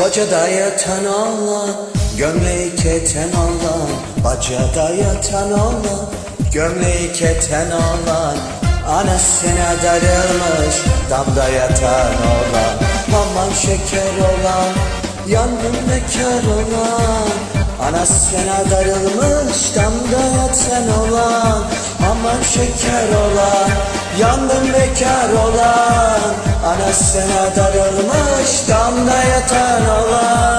Bacada yatan oğlan Gömleği keten oğlan Bacada yatan oğlan Gömleği keten oğlan Anasına darılmış Damda yatan oğlan Aman şeker olan Yandım bekar olan. Anasına darılmış Damda yatan olan. Aman şeker olan Yandım bekar olan. Anasına darılmış Damda yatan olan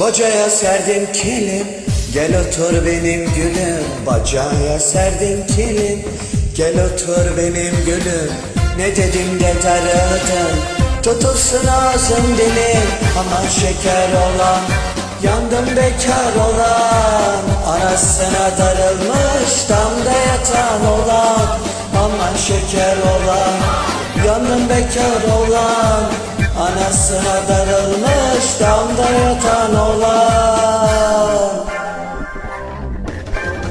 Bacaya serdim kilim Gel otur benim gülüm Bacaya serdim kilim Gel otur benim gülüm Ne dedim de darıldın Tutulsun ağzım dilim Aman şeker olan Yandım bekar olan. Anasına darılmış Damda yatan olan Aman şeker olan Yandım bekar olan. Anasına darılmış damda yatan olan